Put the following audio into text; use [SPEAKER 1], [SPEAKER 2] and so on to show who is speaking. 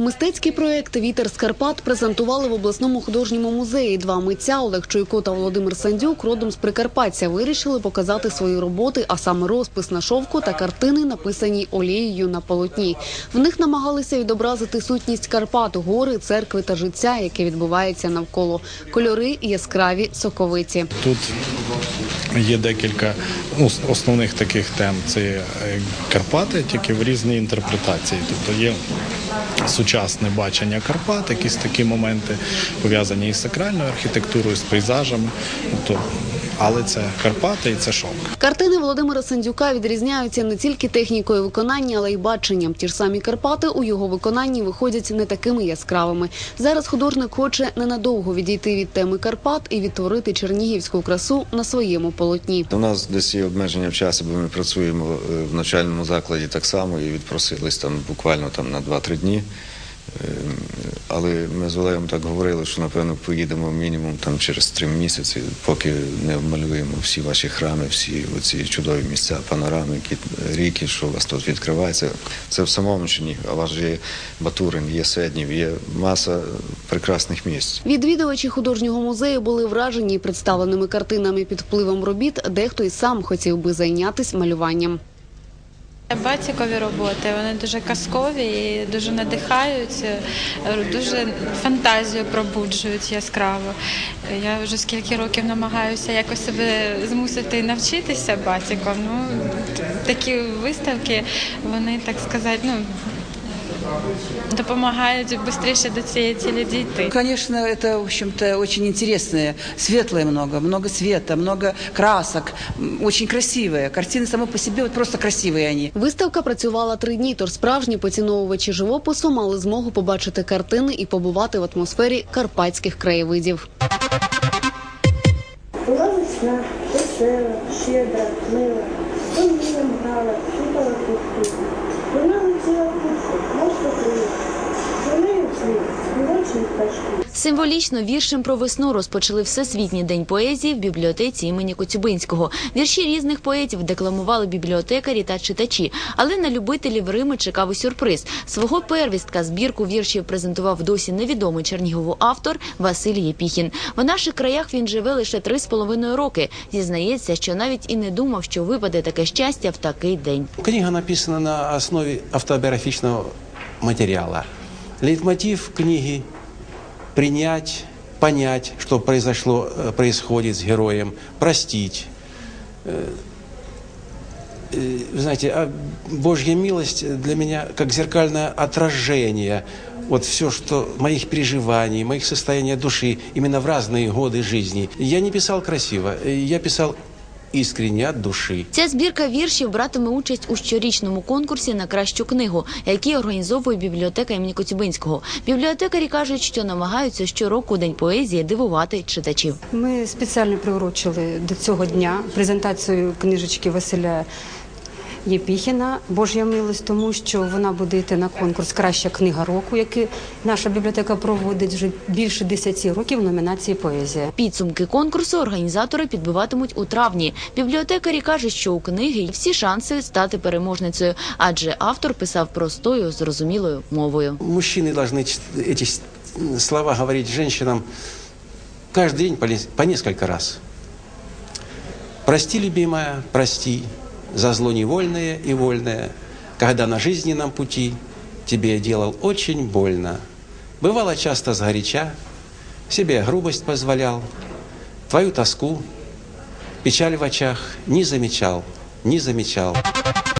[SPEAKER 1] Мистецький проект Вітер з Карпат презентували в обласному художньому музеї. Два митця Олег Чуйко та Володимир Сандюк родом з Прикарпаття вирішили показати свої роботи, а саме розпис на шовку та картини, написані олією на полотні. В них намагалися відобразити сутність Карпат, гори, церкви та життя, яке відбувається навколо. Кольори яскраві, соковиті.
[SPEAKER 2] Тут є декілька ну, основних таких тем. Це е, Карпати, тільки в різній інтерпретації. Тобто є сучасне бачення Карпат, якісь такі моменти пов'язані із сакральною архітектурою, з пейзажами. Тобто, але це Карпати і це шовк.
[SPEAKER 1] Картини Володимира Сандюка відрізняються не тільки технікою виконання, але й баченням. Ті ж самі Карпати у його виконанні виходять не такими яскравими. Зараз художник хоче ненадовго відійти від теми Карпат і відтворити чернігівську красу на своєму полотні.
[SPEAKER 3] У нас десь є обмеження в часі, бо ми працюємо е, в навчальному закладі так само і відпросились там буквально там на 2-3 дні. Е, Але ми з Олегом так говорили, що напевно поїдемо мінімум там через три місяці, поки не обмалюємо всі ваші храми, всі оці чудові місця, панорами, які ріки, що у вас тут відкривається. Це в самому Чернігові, а вас є Батурин, є Седнів, є маса прекрасних місць.
[SPEAKER 1] Відвідувачі художнього музею були вражені представленими картинами під впливом робіт. Дехто й сам хотів би зайнятися малюванням.
[SPEAKER 4] Батікові роботи вони дуже казкові і дуже надихають, е, дуже фантазію пробуджують яскраво. Я вже скільки років намагаюся якось себе змусити навчитися батіком. Ну такі виставки, вони так сказати, ну допомагають швидше до цієї цілі дійти.
[SPEAKER 5] Конечно, это, в общем-то, очень интересное, светлое много, много света, много красок, м, очень красивые. Картины сами по себе вот просто красивые они.
[SPEAKER 1] Виставка працювала три дні, тож справжні поціновувачі живопису мали змогу побачити картини і побувати в атмосфері карпатських краєвидів.
[SPEAKER 6] Була весна, весела, щедра, мила, то милом грала, сипала квітки. Вона летіла куцю,
[SPEAKER 7] Символічно віршем про весну розпочали Всесвітній день поезії в бібліотеці імені Коцюбинського. Вірші різних поетів декламували бібліотекарі та читачі. Але на любителів Рими чекав і сюрприз. Свого первістка збірку віршів презентував досі невідомий Чернігову автор Василь Єпіхін. В наших краях він живе лише три з половиною роки. Зізнається, що навіть і не думав, що випаде таке щастя в такий день.
[SPEAKER 8] Книга написана на основе автобиографичного материала. Лейтмотив книги – принять, понять, что произошло, э, происходит с героем, простить. Э, э, Вы знаете, а Божья милость для меня как зеркальное отражение вот все, что моих переживаний, моих состояний души именно в разные годы жизни. Я не писал красиво, я писал искренне от душі.
[SPEAKER 7] Ця збірка віршів братиме участь у щорічному конкурсі на кращу книгу, який організовує бібліотека імені Коцюбинського. Бібліотекарі кажуть, що намагаються щороку день поезії дивувати читачів.
[SPEAKER 9] Ми спеціально приурочили до цього дня презентацію книжечки Василя Єпіхіна Божя милость, тому що вона буде йти на конкурс Краща книга року, який наша бібліотека проводить вже більше 10 років в номінації поезія.
[SPEAKER 7] Підсумки конкурсу організатори підбиватимуть у травні. Бібліотекарі кажуть, що у книги є всі шанси стати переможницею, адже автор писав простою, зрозумілою мовою.
[SPEAKER 8] Мужчины должны чт- эти с- слова говорить женщинам каждый день по, лес- по несколько раз. Прости, любимая, прости За зло невольное и вольное, когда на жизненном пути тебе делал очень больно. Бывало часто сгоряча, себе грубость позволял, твою тоску, печаль в очах не замечал, не замечал.